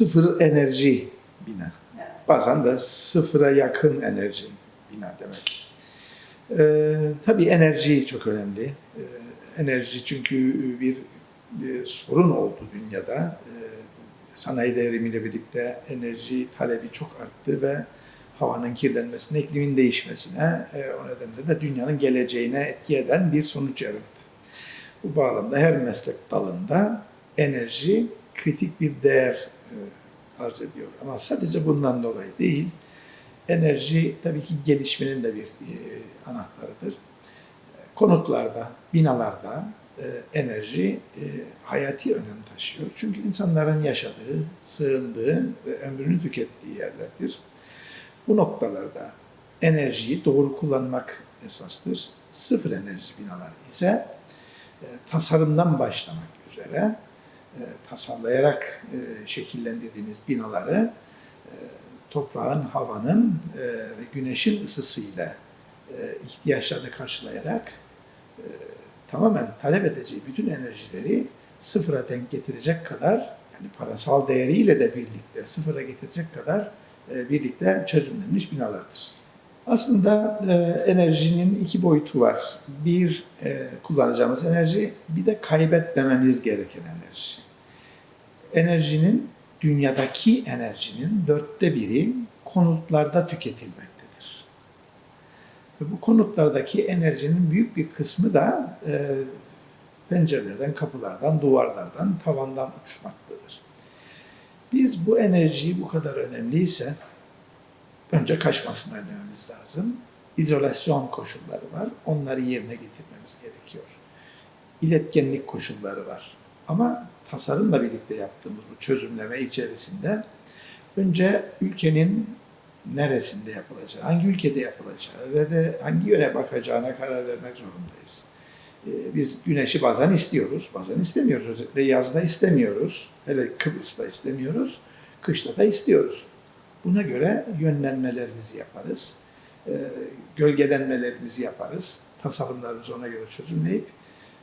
sıfır enerji bina. Bazen de sıfıra yakın enerji bina demek. Ee, tabii enerji çok önemli. Ee, enerji çünkü bir, bir sorun oldu dünyada. Ee, sanayi devrimiyle birlikte enerji talebi çok arttı ve havanın kirlenmesine, iklimin değişmesine, e, o nedenle de dünyanın geleceğine etki eden bir sonuç yarattı. Bu bağlamda her meslek dalında enerji kritik bir değer e, arz ediyor. Ama sadece bundan dolayı değil, enerji tabii ki gelişmenin de bir e, anahtarıdır. Konutlarda, binalarda e, enerji e, hayati önem taşıyor. Çünkü insanların yaşadığı, sığındığı ve ömrünü tükettiği yerlerdir. Bu noktalarda enerjiyi doğru kullanmak esastır. Sıfır enerji binalar ise tasarımdan başlamak üzere e, tasarlayarak e, şekillendirdiğimiz binaları e, toprağın, havanın e, ve güneşin ısısıyla e, ihtiyaçlarını karşılayarak e, tamamen talep edeceği bütün enerjileri sıfıra denk getirecek kadar yani parasal değeriyle de birlikte sıfıra getirecek kadar e, birlikte çözümlenmiş binalardır. Aslında e, enerjinin iki boyutu var. Bir e, kullanacağımız enerji, bir de kaybetmememiz gereken enerji. Enerjinin, dünyadaki enerjinin dörtte biri konutlarda tüketilmektedir. Ve bu konutlardaki enerjinin büyük bir kısmı da e, pencerelerden, kapılardan, duvarlardan, tavandan uçmaktadır. Biz bu enerjiyi bu kadar önemliyse önce kaçmasını önlememiz lazım. İzolasyon koşulları var. Onları yerine getirmemiz gerekiyor. İletkenlik koşulları var. Ama tasarımla birlikte yaptığımız bu çözümleme içerisinde önce ülkenin neresinde yapılacağı, hangi ülkede yapılacağı ve de hangi yöne bakacağına karar vermek zorundayız. Ee, Biz güneşi bazen istiyoruz, bazen istemiyoruz. Özellikle yazda istemiyoruz. Hele Kıbrıs'ta istemiyoruz, kışta da istiyoruz. Buna göre yönlenmelerimizi yaparız. Ee, Gölgelenmelerimizi yaparız. Tasarımlarımızı ona göre çözümleyip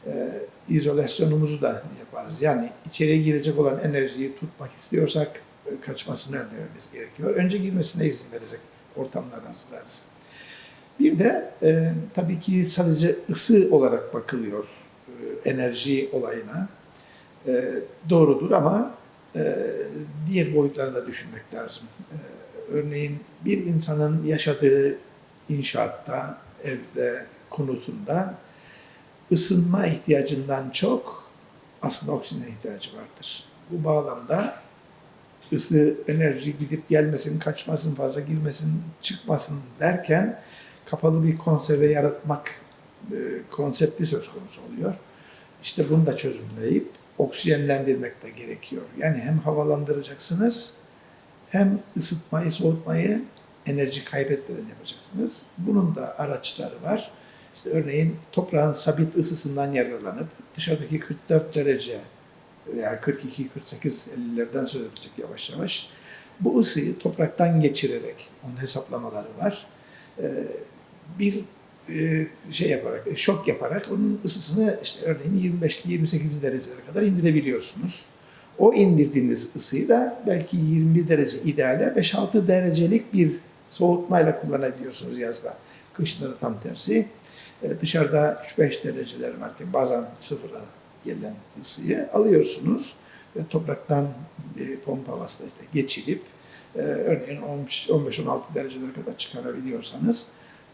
e, izolasyonumuzu da yaparız. Yani içeriye girecek olan enerjiyi tutmak istiyorsak e, kaçmasını önlememiz gerekiyor. Önce girmesine izin verecek ortamlar hazırlarız. Bir de e, tabii ki sadece ısı olarak bakılıyor e, enerji olayına. E, doğrudur ama e, diğer boyutlarını da düşünmek lazım. E, örneğin bir insanın yaşadığı inşaatta, evde, konutunda ısınma ihtiyacından çok aslında oksijene ihtiyacı vardır. Bu bağlamda ısı, enerji gidip gelmesin, kaçmasın, fazla girmesin, çıkmasın derken kapalı bir konserve yaratmak e, konsepti söz konusu oluyor. İşte bunu da çözümleyip oksijenlendirmek de gerekiyor. Yani hem havalandıracaksınız hem ısıtmayı, soğutmayı enerji kaybetmeden yapacaksınız. Bunun da araçları var. İşte örneğin toprağın sabit ısısından yararlanıp dışarıdaki 44 derece veya 42, 48, 50'lerden söz edecek yavaş yavaş. Bu ısıyı topraktan geçirerek, onun hesaplamaları var. Bir şey yaparak, şok yaparak onun ısısını işte örneğin 25-28 derecelere kadar indirebiliyorsunuz. O indirdiğiniz ısıyı da belki 20 derece ideale 5-6 derecelik bir soğutmayla kullanabiliyorsunuz yazda. Kışında da tam tersi. E, Dışarıda 3-5 dereceler varken bazen sıfıra gelen ısıyı alıyorsunuz ve topraktan e, pompa vasıtasıyla geçirip e, örneğin 15-16 derecelere kadar çıkarabiliyorsanız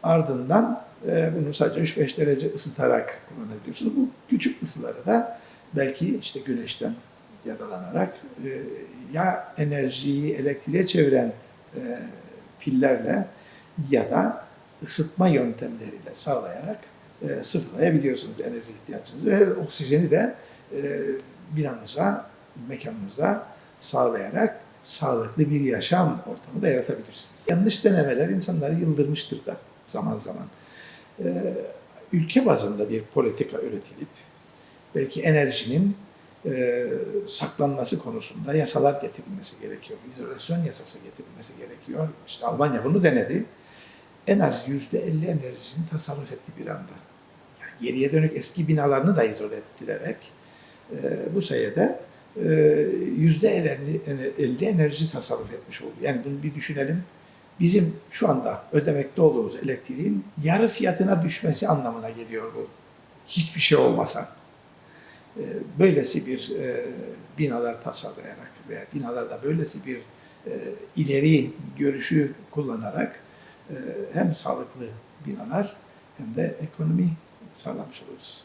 ardından e, bunu sadece 3-5 derece ısıtarak kullanabiliyorsunuz. Bu küçük ısıları da belki işte güneşten yaralanarak e, ya enerjiyi elektriğe çeviren e, pillerle ya da ısıtma yöntemleriyle sağlayarak e, sıfırlayabiliyorsunuz enerji ihtiyacınızı ve oksijeni de binanıza, mekanınıza sağlayarak sağlıklı bir yaşam ortamı da yaratabilirsiniz. Yanlış denemeler insanları yıldırmıştır da zaman zaman. E, ülke bazında bir politika üretilip belki enerjinin e, saklanması konusunda yasalar getirilmesi gerekiyor. İzolasyon yasası getirilmesi gerekiyor. İşte Almanya bunu denedi. En az yüzde elli enerjisini tasarruf etti bir anda. Yani geriye dönük eski binalarını da izole ettirerek e, bu sayede e, yüzde elli enerji tasarruf etmiş oldu. Yani bunu bir düşünelim. Bizim şu anda ödemekte olduğumuz elektriğin yarı fiyatına düşmesi anlamına geliyor bu. Hiçbir şey olmasa. E, Böylesi bir e, binalar tasarlayarak veya binalarda böylesi bir e, ileri görüşü kullanarak e, hem sağlıklı binalar hem de ekonomi sağlamış oluruz.